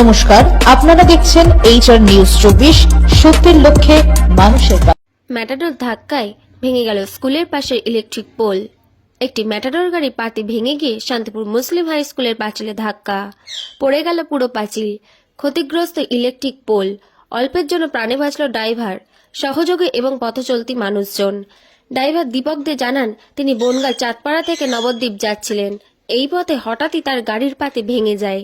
নমস্কার, আপনারা দেখছেন এইচআর নিউজ চব্বিশ, সত্যের লক্ষ্যে মানুষের ম্যাটাডোর ধাক্কায় ভেঙে গেল স্কুলের পাশে ইলেকট্রিক পোল। একটি ম্যাটাডোর গাড়ি পাতি ভেঙে গিয়ে শান্তিপুর মুসলিম হাই স্কুলের পাঁচিলে ধাক্কা। পড়ে গেল পুরো পাঁচিল। ক্ষতিগ্রস্ত ইলেকট্রিক পোল। অল্পের জন্য প্রাণে বাঁচল ড্রাইভার, সহযোগী এবং পথচলতি মানুষজন। ড্রাইভার দীপক দে জানান, তিনি বনগাঁ চাঁদপাড়া থেকে নবদ্বীপ যাচ্ছিলেন। এই পথে হঠাৎই তার গাড়ির পাতে ভেঙে যায়।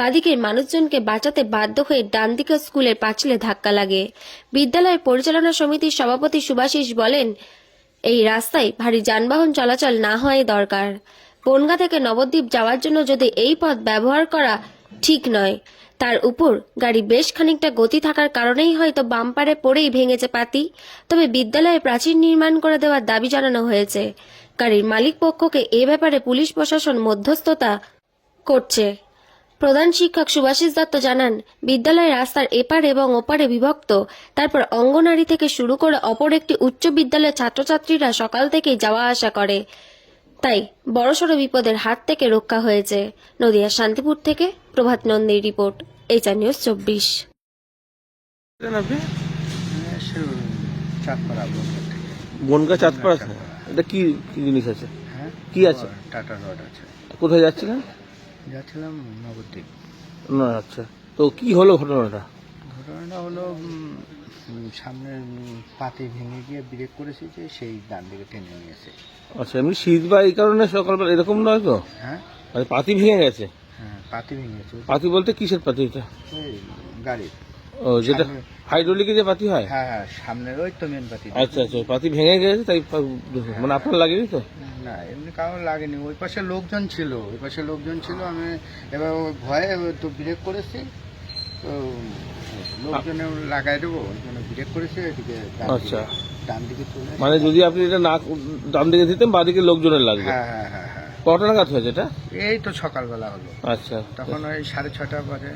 বাদিকের মানুষজনকে বাঁচাতে বাধ্য হয়ে ডান দিকে স্কুলের পাঁচিলে ধাক্কা লাগে। বিদ্যালয়ের পরিচালনা সমিতির সভাপতি সুভাষিস বলেন, এই রাস্তায় ভারী যানবাহন চলাচল না হওয়াই দরকার। বনগা থেকে নবদ্বীপ যাওয়ার জন্য যদি এই পথ ব্যবহার করা ঠিক নয়, তার উপর গাড়ি বেশ খানিকটা গতি থাকার কারণেই হয়তো বাম্পারে পড়েই ভেঙেছে পাতি। তবে বিদ্যালয়ে প্রাচীর নির্মাণ করে দেওয়ার দাবি জানানো হয়েছে। গাড়ির মালিক পক্ষকে এ ব্যাপারে পুলিশ প্রশাসন মধ্যস্থতা করছে। প্রধান শিক্ষক সুভাষিস দত্ত জানান বিদ্যালয়ের রাস্তার এপার এবং ওপারে বিভক্ত। তারপর অঙ্গনারী থেকে শুরু করে অপর একটি উচ্চ বিদ্যালয়ের ছাত্রছাত্রীরা সকাল থেকেই যাওয়া আসা করে। তাই বড়সড় বিপদের হাত থেকে রক্ষা হয়েছে। নদিয়া শান্তিপুর থেকে প্রভাত নন্দীর রিপোর্ট এইচআর নিউজ চব্বিশ। বনগা চাঁদপাড়া আছে? এটা কি জিনিস আছে? হ্যাঁ? কি আছে? টাটা রড আছে। কোথায় যাচ্ছিলেন? যাচ্ছিলাম নবদ্বীপ। না আচ্ছা। তো কি হলো ঘটনাটা? ঘটনাটা হলো সামনে পাতি ভেঙে গিয়ে ব্রেক করেছে যে সেই ডান দিকে টেনে নিয়েছে আচ্ছা এমনি শীত বা এই কারণে সকালবেলা এরকম নয় তো? হ্যাঁ? মানে পাতি ভেঙে গেছে? হ্যাঁ পাতি ভেঙেছে পাতি বলতে কিসের পাতি এটা? গাড়ির। ও যেটা হাইড্রোলিকে যে পাতি হয়? হ্যাঁ হ্যাঁ সামনের ওই তো মেন পাতি। আচ্ছা আচ্ছা পাতি ভেঙে গেছে তাই মানে আপনার লাগেনি তো? না এমনি কারণ লাগেনি। ওই পাশে লোকজন ছিল ওই পাশে লোকজন ছিল আমি এবার ভয়ে তো ব্রেক করেছি। তো লোকজনে লাগাই দেবো ওই জন্য ব্রেক করেছে এদিকে ডান দিকে- আচ্ছা। ডান দিকে চলে মানে যদি আপনি এটা না ডান দিকে দিতেন বা দিকে লোকজনের লাগবে। হ্যাঁ হ্যাঁ হ্যাঁ হ্যাঁ। কটা নাগাদ হয়েছে এটা? এই তো সকালবেলা হলো। আচ্ছা। তখন ওই সাড়ে ছটা বাজে।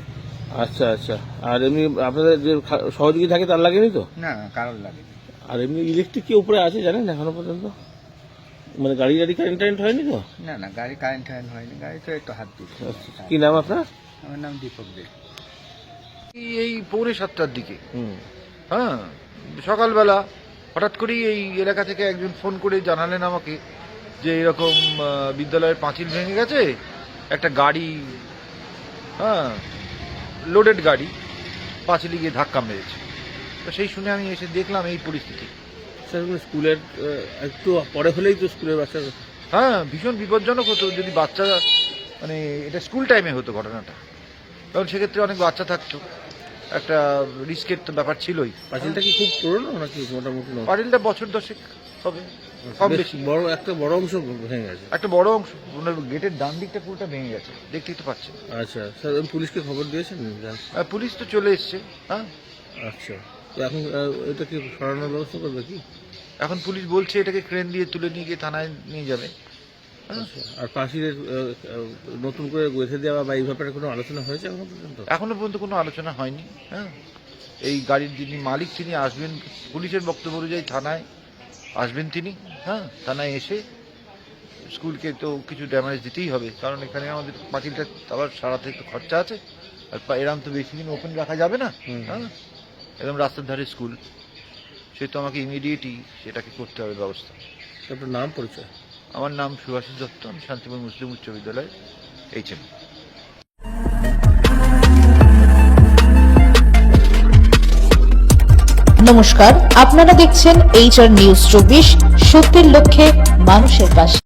আচ্ছা আচ্ছা। আর এমনি আপনাদের যে খা- সহযোগী থাকে তার লাগেনি তো? না কারোর লাগে আর এমনি ইলেকট্রিক কি উপরে আছে জানেন এখনও পর্যন্ত? মানে গাড়ি গাড়ি কারেন্ট টারেন্ট হয়নি তো? না না গাড়ি কারেন্ট টারেন্ট হয়নি গাড়ি তো একটু হাত দিচ্ছে কি নাম আপনার? আমার নাম দীপক দে। এই- পৌনে সাতটার দিকে। হুম। হ্যাঁ সকালবেলা হঠাৎ করেই এই এলাকা থেকে একজন ফোন করে জানালেন আমাকে যে এরকম বিদ্যালয়ের পাঁচিল ভেঙে গেছে একটা গাড়ি হ্যাঁ লোডেড গাড়ি পাঁচিলে গিয়ে ধাক্কা মেরেছে। তো সেই শুনে আমি এসে দেখলাম এই পরিস্থিতি। মানে স্কুলের একটু পরে হলেই তো স্কুলের বাচ্চা। হ্যাঁ ভীষণ বিপজ্জনক হতো যদি বাচ্চা মানে এটা স্কুল টাইমে হতো ঘটনাটা। কারণ সেক্ষেত্রে অনেক বাচ্চা থাকতো। একটা রিস্কের তো ব্যাপার ছিলই। পাঁচিলটা কি খুব পুরনো নাকি মোটামুটি? পাটিলটা বছর দশেক হবে। কম বেশ। বড় একটা বড় অংশ ভেঙে গেছে। একটা বড় অংশ। মানে গেটের ডান দিকটা পুরোটা ভেঙে গেছে। দেখতেই তো পাচ্ছেন। আচ্ছা স্যার পুলিশকে খবর দিয়েছেন? জান- পুলিশ তো চলে এসছে। হ্যাঁ। আচ্ছা। তো এখন এটা কি সরানোর ব্যবস্থা করবে কি? এখন পুলিশ বলছে এটাকে ক্রেন দিয়ে তুলে নিয়ে গিয়ে থানায় নিয়ে যাবে। আচ্ছা, আর আহ, নতুন করে গেঁথে দেওয়া বা এই ব্যাপারে কোনো আলোচনা হয়েছে এখনও পর্যন্ত? এখনও পর্যন্ত কোনো আলোচনা হয়নি হ্যাঁ। এই গাড়ির যিনি মালিক তিনি আসবেন পুলিশের বক্তব্য অনুযায়ী থানায় আসবেন তিনি হ্যাঁ থানায় এসে স্কুলকে তো কিছু ড্যামেজ দিতেই হবে কারণ এখানে আমাদের পাঁচিলটা আবার সারাতে একটু খরচা আছে আর এরম তো বেশি দিন ওপেন রাখা যাবে না। হ্যাঁ। একদম রাস্তার ধারে স্কুল। সে তো আমাকে ইমিডিয়েটই সেটাকে করতে হবে ব্যবস্থা। আপনার নাম পরিচয়? আমার নাম সুভাষিস দত্ত আমি শান্তিপুর মুসলিম উচ্চ বিদ্যালয় এইচ এম নমস্কার আপনারা দেখছেন এইচআর নিউজ চব্বিশ সত্যের লক্ষ্যে মানুষের পাশে।